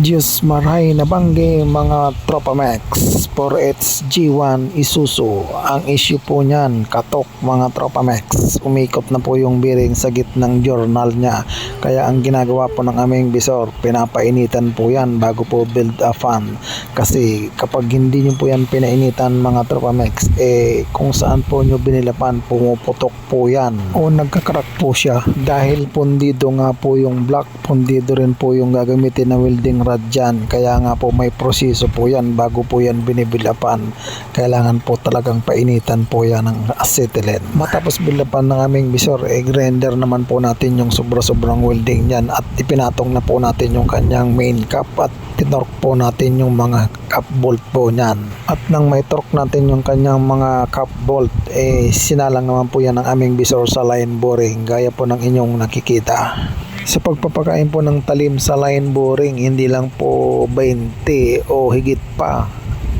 Diyos maray na bangge mga Tropa Max 4H G1 Isuzu. Ang issue po niyan, katok mga Tropa Max. Umikot na po yung bearing sa gitnang journal niya. Kaya ang ginagawa po ng aming visor, pinapainitan po yan bago po build a fan. Kasi kapag hindi nyo po yan pinainitan mga Tropa Max, eh kung saan po nyo binilapan, pumuputok po yan. O nagkakrak po siya dahil pundido nga po yung block, pundido rin po yung gagamitin na welding rod dyan. Kaya nga po may proseso po yan bago po yan binibilapan. Kailangan po talagang painitan po yan ng acetylene. Matapos bilapan ng aming visor, eh grinder naman po natin yung sobra-sobrang welding yan at ipinatong na po natin yung kanyang main cap at tinork po natin yung mga cap bolt po niyan. At nang may torque natin yung kanyang mga cap bolt, eh sinalang naman po yan ng aming visor sa line boring gaya po ng inyong nakikita. Sa pagpapakain po ng talim sa line boring, hindi lang po 20 o higit pa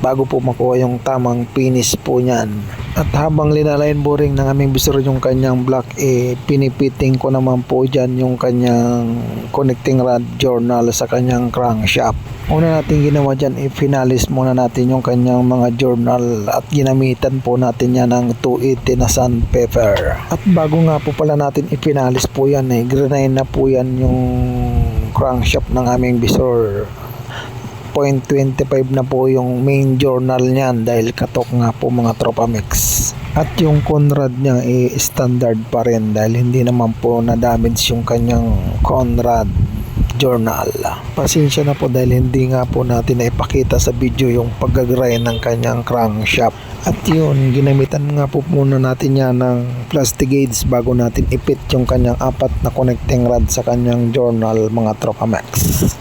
bago po makuha yung tamang finish po niyan. At habang linaline boring ng aming visor yung kanyang block, eh pinipiting ko naman po dyan yung kanyang connecting rod journal sa kanyang crankshaft. Una natin ginawa dyan, i-finalis muna natin yung kanyang mga journal at ginamitan po natin yan ng 280 na sandpaper. At bago nga po pala natin i-finalis po yan, eh, grenade na po yan yung crankshaft ng aming visor. 0.25 na po yung main journal niyan dahil katok nga po mga tropa mix. At yung Conrad niya eh, standard pa rin dahil hindi naman po na-damage yung kanyang Conrad journal. Pasensya na po dahil hindi nga po natin naipakita sa video yung pag-grind ng kanyang crankshaft. At yun, ginamitan nga po muna natin yan ng plastic gauge bago natin ipit yung kanyang apat na connecting rod sa kanyang journal mga tropa max.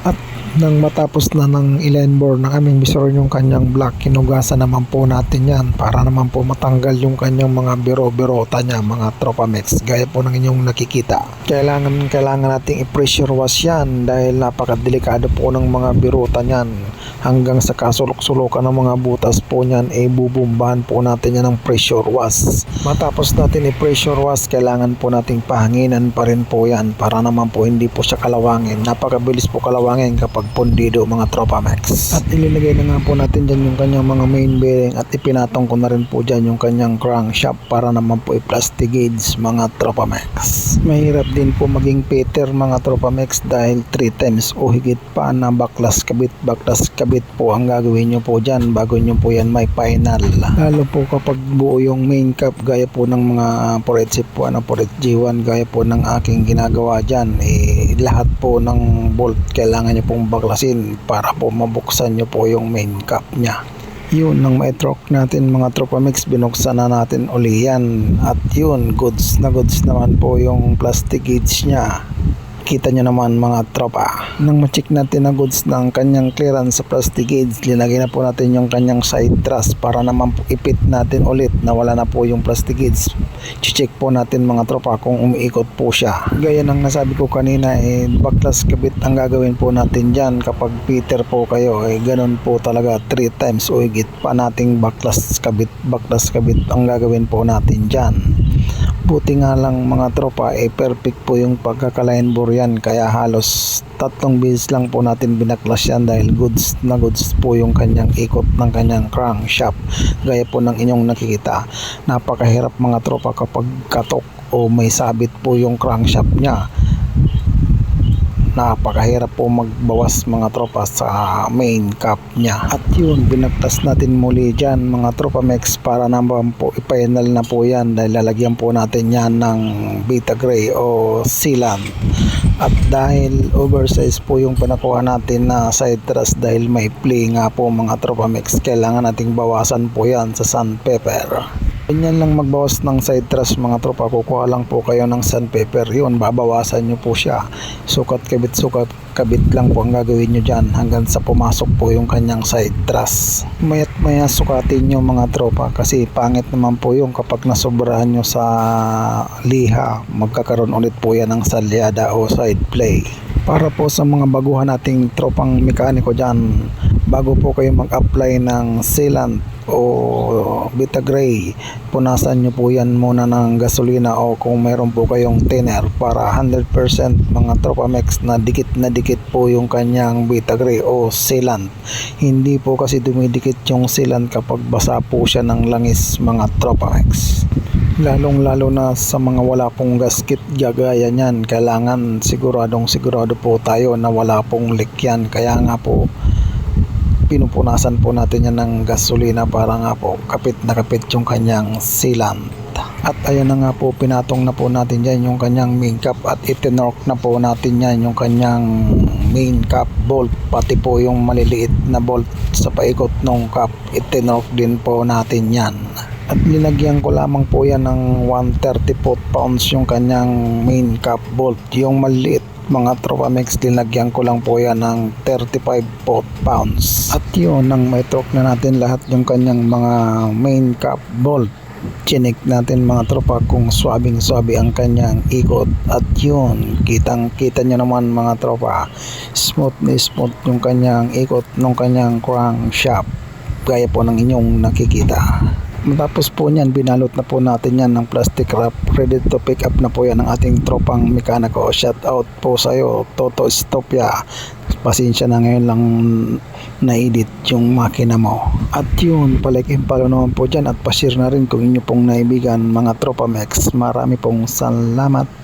At nang matapos na ng iline bore ng aming visor yung kanyang block, kinugasan naman po natin yan para naman po matanggal yung kanyang mga biro-birota niya, mga tropa max, gaya po ng inyong nakikita. Kailangan, kailangan nating i-pressure wash yan dahil napakadelikado po ng mga birota niyan. Hanggang sa kasulok-sulukan ng mga butas po niyan, eh bubumbahan po natin yan ng pressure wash. Matapos natin i-pressure wash, kailangan po nating pahanginan pa rin po yan para naman po hindi po siya kalawangin. Napakabilis po kalawangin kapag pundido mga tropa max. At ililagay na nga po natin dyan yung kanyang mga main bearing at ipinatong ko na rin po dyan yung kanyang crankshaft para naman po i-plastic gauge mga tropa max. Mahirap din po maging Peter mga tropa max dahil 3 times o higit pa na baklas kabit baklas kabit po. Ang gagawin nyo po dyan bago nyo po yan may final. Lalo po kapag buo yung main cap gaya po ng mga 4 po ano 4 G1 gaya po ng aking ginagawa dyan eh lahat po ng bolt kailangan nyo pong baklasin para po mabuksan nyo po yung main cap nya yun nang maitrock natin mga tropa mix binuksan na natin uli yan. At yun goods na goods naman po yung plastic gauge nya kita nyo naman mga tropa. Nang ma-check natin ang goods ng kanyang clearance sa plastic gauge linagay na po natin yung kanyang side truss para naman po ipit natin ulit na wala na po yung plastic gauge. Check po natin mga tropa kung umiikot po siya. Gaya ng nasabi ko kanina eh baklas kabit ang gagawin po natin dyan kapag Peter po kayo. Eh ganun po talaga 3 times o higit pa nating baklas kabit baklas kabit ang gagawin po natin dyan buti nga lang mga tropa eh perfect po yung pagkakalain bore yan. Kaya halos tatlong beses lang po natin binaklas yan dahil goods na goods po yung kanyang ikot ng kanyang crankshaft. Gaya po ng inyong nakikita napakahirap mga tropa kapag katok o may sabit po yung crankshaft niya napakahirap po magbawas mga tropa sa main cap niya. At yun binagtas natin muli dyan mga tropa mix para naman po ipainal na po yan dahil lalagyan po natin yan ng beta gray o sealant. At dahil oversize po yung pinakuha natin na side truss dahil may play nga po mga tropa mix kailangan nating bawasan po yan sa sandpaper Ganyan lang magbawas ng side truss mga tropa. Kukuha lang po kayo ng sandpaper. Yun, babawasan nyo po siya. Sukat kabit sukat kabit lang po ang gagawin nyo dyan hanggang sa pumasok po yung kanyang side truss. Mayat maya sukatin nyo mga tropa kasi pangit naman po yung kapag nasobrahan nyo sa liha magkakaroon ulit po yan ng salyada o side play. Para po sa mga baguhan nating tropang mekaniko dyan, bago po kayo mag-apply ng sealant o Vitagray, punasan nyo po yan muna ng gasolina o kung meron po kayong thinner para 100% mga Tropamex na dikit na dikit po yung kanyang Vitagray o sealant. Hindi po kasi dumidikit yung sealant kapag basa po siya ng langis mga Tropamex. Lalong lalo na sa mga wala pong gasket gagaya niyan, kailangan siguradong sigurado po tayo na wala pong leak yan. Kaya nga po pinupunasan po natin yan ng gasolina para nga po kapit na kapit yung kanyang sealant. At ayan na nga po, pinatong na po natin dyan yung kanyang main cap at itinork na po natin yan yung kanyang main cap bolt pati po yung maliliit na bolt sa paikot ng cap itinork din po natin yan. At linagyan ko lamang po yan ng 130 foot pounds yung kanyang main cap bolt. Yung maliit mga Tropamex linagyan ko lang po yan ng 35 foot pounds. At yun, nang may torque na natin lahat yung kanyang mga main cap bolt. Chinik natin mga tropa kung swabing swabe ang kanyang ikot at yun kitang kita nyo naman mga tropa smooth na smooth yung kanyang ikot ng kanyang crankshaft gaya po ng inyong nakikita Matapos po niyan, binalot na po natin yan ng plastic wrap. Ready to pick up na po yan ng ating tropang mekaniko. Shout out po sa iyo, Toto Stopia. Pasensya na ngayon lang na-edit yung makina mo. At yun, palike and follow naman po dyan at pa-share na rin kung inyo pong naibigan mga Tropa Max. Marami pong salamat.